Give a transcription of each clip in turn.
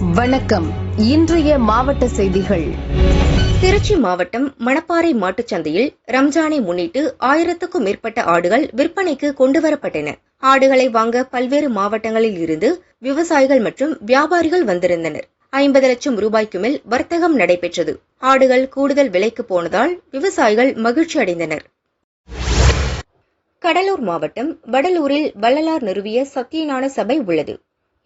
வணக்கம். இன்றைய மாவட்ட செய்திகள். திருச்சி மாவட்டம் மணப்பாறை மாட்டுச்சந்தையில் ரம்ஜானை முன்னிட்டு ஆயிரத்துக்கும் மேற்பட்ட ஆடுகள் விற்பனைக்கு கொண்டுவரப்பட்டன. ஆடுகளை வாங்க பல்வேறு மாவட்டங்களில் இருந்து விவசாயிகள் மற்றும் வியாபாரிகள் வந்திருந்தனர். ஐம்பது லட்சம் ரூபாய்க்கு மேல் வர்த்தகம் நடைபெற்றது. ஆடுகள் கூடுதல் விலைக்கு போனதால் விவசாயிகள் மகிழ்ச்சி அடைந்தனர். கடலூர் மாவட்டம் வடலூரில் வள்ளலார் நிறுவிய சத்தியஞான சபை உள்ளது.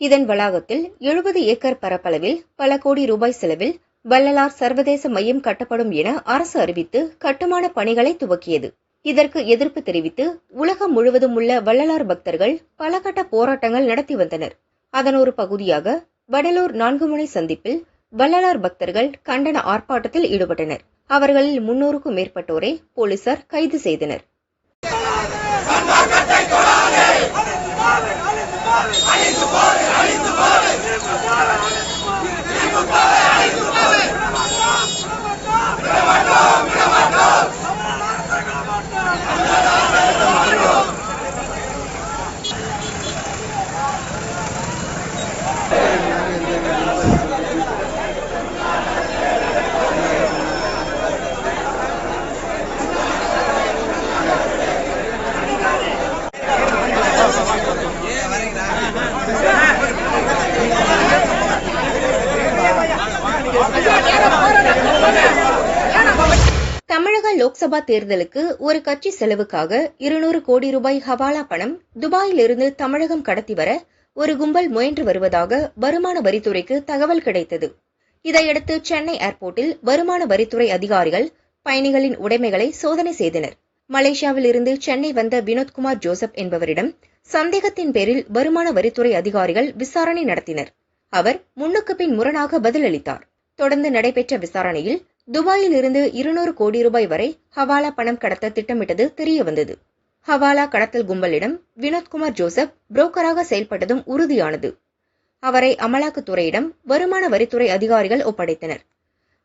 இதன் வளாகத்தில் எழுபது ஏக்கர் பரப்பளவில் பல கோடி ரூபாய் செலவில் வள்ளலார் சர்வதேச மையம் கட்டப்படும் என அரசு அறிவித்து கட்டுமான பணிகளை துவக்கியது. இதற்கு எதிர்ப்பு தெரிவித்து உலகம் முழுவதும் உள்ள வள்ளலார் பக்தர்கள் பல கட்ட போராட்டங்கள் நடத்தி வந்தனர். அதன் ஒரு பகுதியாக வடலூர் நான்குமுனை சந்திப்பில் வள்ளலார் பக்தர்கள் கண்டன ஆர்ப்பாட்டத்தில் ஈடுபட்டனர். அவர்களில் முன்னூறுக்கும் மேற்பட்டோரை போலீசார் கைது செய்தனர். லோக்சபா தேர்தலுக்கு ஒரு கட்சி செலவுக்காக இருநூறு கோடி ரூபாய் ஹவாலா பணம் துபாயிலிருந்து தமிழகம் கடத்தி வர ஒரு கும்பல் முயன்று வருவதாக வருமான வரித்துறைக்கு தகவல் கிடைத்தது. இதையடுத்து சென்னை ஏர்போர்ட்டில் வருமான வரித்துறை அதிகாரிகள் பயணிகளின் உடைமைகளை சோதனை செய்தனர். மலேசியாவில் இருந்து சென்னை வந்த வினோத்குமார் ஜோசப் என்பவரிடம் சந்தேகத்தின் பேரில் வருமான வரித்துறை அதிகாரிகள் விசாரணை நடத்தினர். அவர் முன்னுக்கு பின் முரணாக பதிலளித்தார். தொடர்ந்து நடைபெற்ற விசாரணையில் துபாயில் இருந்து இருநூறு கோடி ரூபாய் வரை ஹவாலா பணம் கடத்த திட்டமிட்டது தெரியவந்தது. ஹவாலா கடத்தல் கும்பலிடம் வினோத்குமார் ஜோசப் புரோக்கராக செயல்பட்டதும் உறுதியானது. அவரை அமலாக்கத்துறையிடம் வருமான வரித்துறை அதிகாரிகள் ஒப்படைத்தனர்.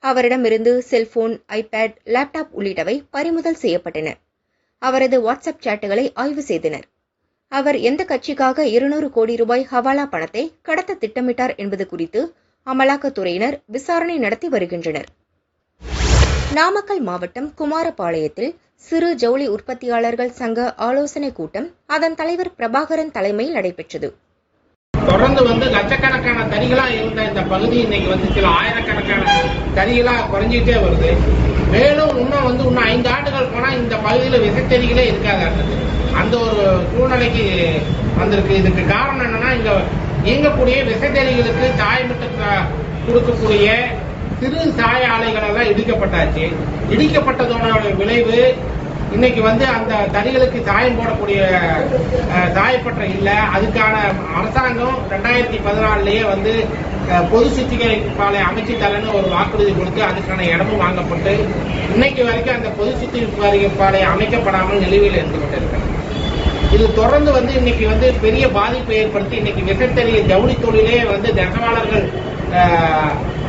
அவரிடமிருந்து செல்போன் ஐபேட் லேப்டாப் உள்ளிட்டவை பறிமுதல் செய்யப்பட்டன. அவரது வாட்ஸ்அப் சேட்டுகளை ஆய்வு செய்தனர். அவர் எந்த கட்சிக்காக இருநூறு கோடி ரூபாய் ஹவாலா பணத்தை கடத்த திட்டமிட்டார் என்பது குறித்து அமலாக்கத்துறையினர் விசாரணை நடத்தி வருகின்றனர். நாமக்கல் மாவட்டம் குமாரபாளையத்தில் சிறு ஜவுளி உற்பத்தியாளர்கள் சங்க ஆலோசனைக் கூட்டம் அதன் தலைவர் பிரபாகரன் தலைமையில் நடைபெற்றது. தொடர்ந்து வந்து லட்சக்கணக்கான தறிகளா இருந்த இந்த பகுதி இன்னைக்கு வந்து சில ஆயிரக்கணக்கான தறிகளா குறைஞ்சிட்டே வருது. மேலும் இன்னும் வந்து இன்னும் ஐந்து ஆண்டுகள் போனா இந்த பகுதியில விசைத்தறிகளே இருக்காது அந்த ஒரு சூழ்நிலைக்கு வந்திருக்கு. இதுக்கு காரணம் என்னன்னா இங்க இயங்கக்கூடிய விசைத்தறிகளுக்கு தாய்மிட்டு கொடுக்கக்கூடிய சிறு சாய ஆலைகள் எல்லாம் இடிக்கப்பட்டாச்சு. இடிக்கப்பட்டதோட விளைவு இன்னைக்கு வந்து அந்த தறிகளுக்கு சாயம் போடக்கூடிய அஹ், சாயப்பற்ற அதுக்கான அரசாங்கம் ரெண்டாயிரத்தி பதினாலுலயே வந்து பொது சுத்திகரை பாலை அமைச்சு தரேன்னு ஒரு வாக்குறுதி கொடுத்து அதுக்கான இடமும் வாங்கப்பட்டு இன்னைக்கு வரைக்கும் அந்த பொது சுத்திகரிப்பு பாலை அமைக்கப்படாமல் நிலுவையில் இருந்து கொண்டிருக்கிறது. இது தொடர்ந்து வந்து இன்னைக்கு வந்து பெரிய பாதிப்பை ஏற்படுத்தி இன்னைக்கு விசைத்தறி ஜவுளி தொழிலே வந்து நெசவாளர்கள்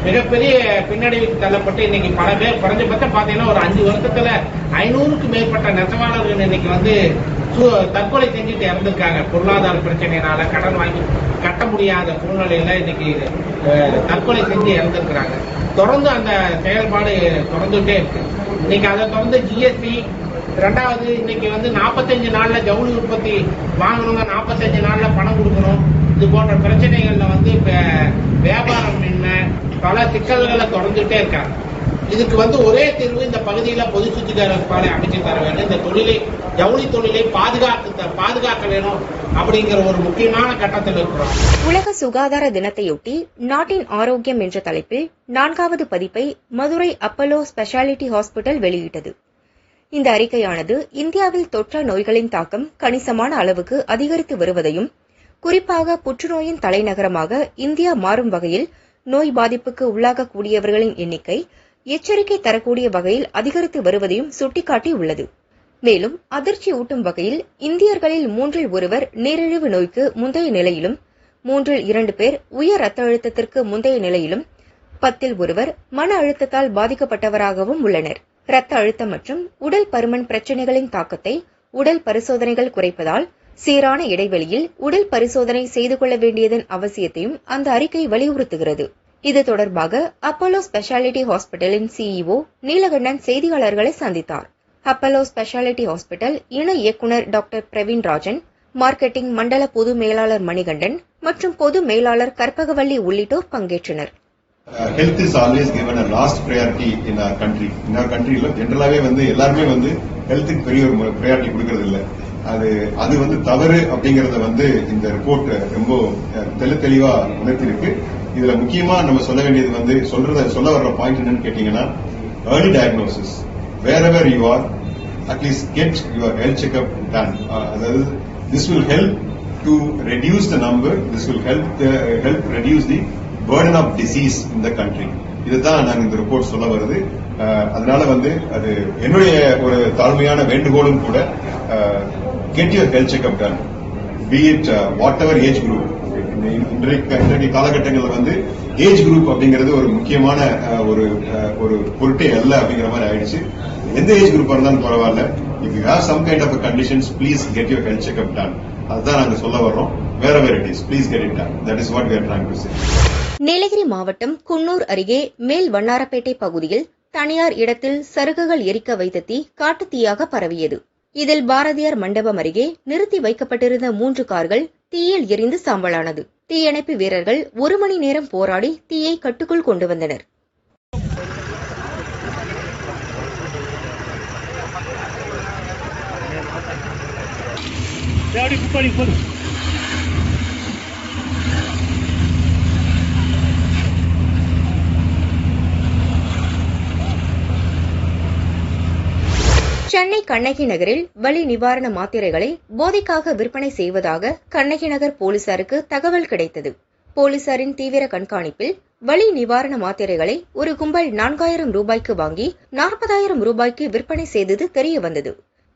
மிகப்பெரிய பின்னடைவுக்கு தள்ளப்பட்டு இன்னைக்கு பல பேர் குறைஞ்சபட்சம் பாத்தீங்கன்னா ஒரு அஞ்சு வருஷத்துல ஐநூறுக்கு மேற்பட்ட நெசவாளர்கள் இன்னைக்கு வந்து தற்கொலை செஞ்சுட்டு இறந்திருக்காங்க. பொருளாதார பிரச்சனையினால கடன் வாங்கி கட்ட முடியாத சூழ்நிலையில இன்னைக்கு ஆஹ், தற்கொலை செஞ்சு இறந்திருக்கிறாங்க. தொடர்ந்து அந்த செயல்பாடு தொடர்ந்துட்டே இருக்கு. இன்னைக்கு அதை தொடர்ந்து ஜிஎஸ்டி ரெண்டாவது இன்னைக்கு வந்து 45 நாள்ல ஜவுளி உற்பத்தி வாங்கணுங்க. 45 நாள்ல பணம் கொடுக்கணும். இது போன்ற பிரச்சனைகள்ல வந்து இப்ப வியாபாரம் என்ன பல சிக்கல்களை தொடர்ந்துட்டே இருக்காங்க. இதுக்கு வந்து ஒரே தீர்வு இந்த பகுதியில பொது சுத்திகர பாலை அமைச்சு தர வேண்டும். இந்த தொழிலை ஜவுளி தொழிலை பாதுகாத்து பாதுகாக்க வேணும் அப்படிங்கிற ஒரு முக்கியமான கட்டத்தில் இருக்கிறோம். உலக சுகாதார தினத்தையொட்டி நாட்டின் ஆரோக்கியம் என்ற தலைப்பில் நான்காவது பதிப்பை மதுரை அப்பல்லோ ஸ்பெஷாலிட்டி ஹாஸ்பிட்டல் வெளியிட்டது. இந்த அறிக்கையானது இந்தியாவில் தொற்ற நோய்களின் தாக்கம் கணிசமான அளவுக்கு அதிகரித்து வருவதையும் குறிப்பாக புற்றுநோயின் தலைநகரமாக இந்தியா மாறும் வகையில் நோய் பாதிப்புக்கு உள்ளாகக்கூடியவர்களின் எண்ணிக்கை எச்சரிக்கை தரக்கூடிய வகையில் அதிகரித்து வருவதையும் சுட்டிக்காட்டி உள்ளது. மேலும் அதிர்ச்சி ஊட்டும் வகையில் இந்தியர்களில் மூன்றில் ஒருவர் நீரிழிவு நோய்க்கு முந்தைய நிலையிலும் மூன்றில் இரண்டு பேர் உயர் ரத்த அழுத்தத்திற்கு முந்தைய நிலையிலும் பத்தில் ஒருவர் மன அழுத்தத்தால் பாதிக்கப்பட்டவராகவும் உள்ளனர். இரத்த அழுத்தம் மற்றும் உடல் பருமன் பிரச்சனைகளின் தாக்கத்தை உடல் பரிசோதனைகள் குறைப்பதால் சீரான இடைவெளியில் உடல் பரிசோதனை செய்து கொள்ள வேண்டியதன் அவசியத்தையும் அந்த அறிக்கை வலியுறுத்துகிறது. இது தொடர்பாக அப்போலோ ஸ்பெஷாலிட்டி ஹாஸ்பிட்டலின் சிஇஓ நீலகண்டன் செய்தியாளர்களை சந்தித்தார். அப்போலோ ஸ்பெஷாலிட்டி ஹாஸ்பிட்டல் இணை இயக்குநர் டாக்டர் பிரவீன் ராஜன் மார்க்கெட்டிங் மண்டல பொது மேலாளர் மணிகண்டன் மற்றும் பொது மேலாளர் கற்பகவல்லி உள்ளிட்டோர் பங்கேற்றனர். Health is always given a last priority in our country in our கண்ட்ரியில் ஜென்ரலாகவே வந்து எல்லாருமே வந்து ஹெல்த்துக்கு பெரிய ஒரு ப்ரையாரிட்டி கொடுக்கறது இல்லை. அது அது வந்து தவறு அப்படிங்கறத வந்து இந்த ரிப்போர்ட் ரொம்ப தெளி தெளிவா உணர்த்திருக்கு. இதுல முக்கியமா நம்ம சொல்ல வேண்டியது வந்து சொல்றத சொல்ல வர்ற பாயிண்ட் என்னன்னு கேட்டீங்கன்னா early diagnosis wherever you are at least get your health checkup done அதாவது this will help to reduce the number this will help help reduce the burden of disease இந்த கண்ட்ரி இதுதான் நாங்க இந்த ரிப்போர்ட் சொல்ல வருது. அதனால வந்து அது என்னுடைய ஒரு தாழ்மையான வேண்டுகோளும் கூட get your health checkup done be it whatever age group இன்றைக்கு இன்றைக்கு காலகட்டங்களில் வந்து ஏஜ் குரூப் அப்படிங்கிறது ஒரு முக்கியமான ஒரு ஒரு பொருட்டே அல்ல அப்படிங்கிற மாதிரி ஆயிடுச்சு. எந்த ஏஜ் குரூப் இருந்தாலும் பரவாயில்ல. If you have some kind of conditions please get your health checkup done அதுதான் நாங்கள் சொல்ல வர்றோம். வேற வேற it is please get it done that is what we are trying to Nilgiri மாவட்டம் குன்னூர் அருகே மேல் வண்ணாரப்பேட்டை பகுதியில் தனியார் இடத்தில் சருகுகள் எரிக்க வைத்த தீ காட்டுத்தீயாக பரவியது. இதில் பாரதியார் மண்டபம் அருகே நிறுத்தி வைக்கப்பட்டிருந்த மூன்று கார்கள் தீயில் எரிந்து சாம்பலானது. தீயணைப்பு வீரர்கள் ஒரு மணி நேரம் போராடி தீயை கட்டுக்குள் கொண்டு வந்தனர். சென்னை கண்ணகி நகரில் வலி நிவாரண மாத்திரைகளை போதைக்காக விற்பனை செய்வதாக கண்ணகி நகர் போலீசாருக்கு தகவல் கிடைத்தது. போலீசாரின் தீவிர கண்காணிப்பில் வலி நிவாரண மாத்திரைகளை ஒரு கும்பல் நான்காயிரம் ரூபாய்க்கு வாங்கி நாற்பதாயிரம் ரூபாய்க்கு விற்பனை செய்தது தெரிய வந்தது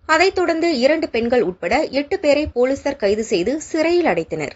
அதைத் தொடர்ந்து இரண்டு பெண்கள் உட்பட எட்டு பேரை போலீசார் கைது செய்து சிறையில் அடைத்தனர்.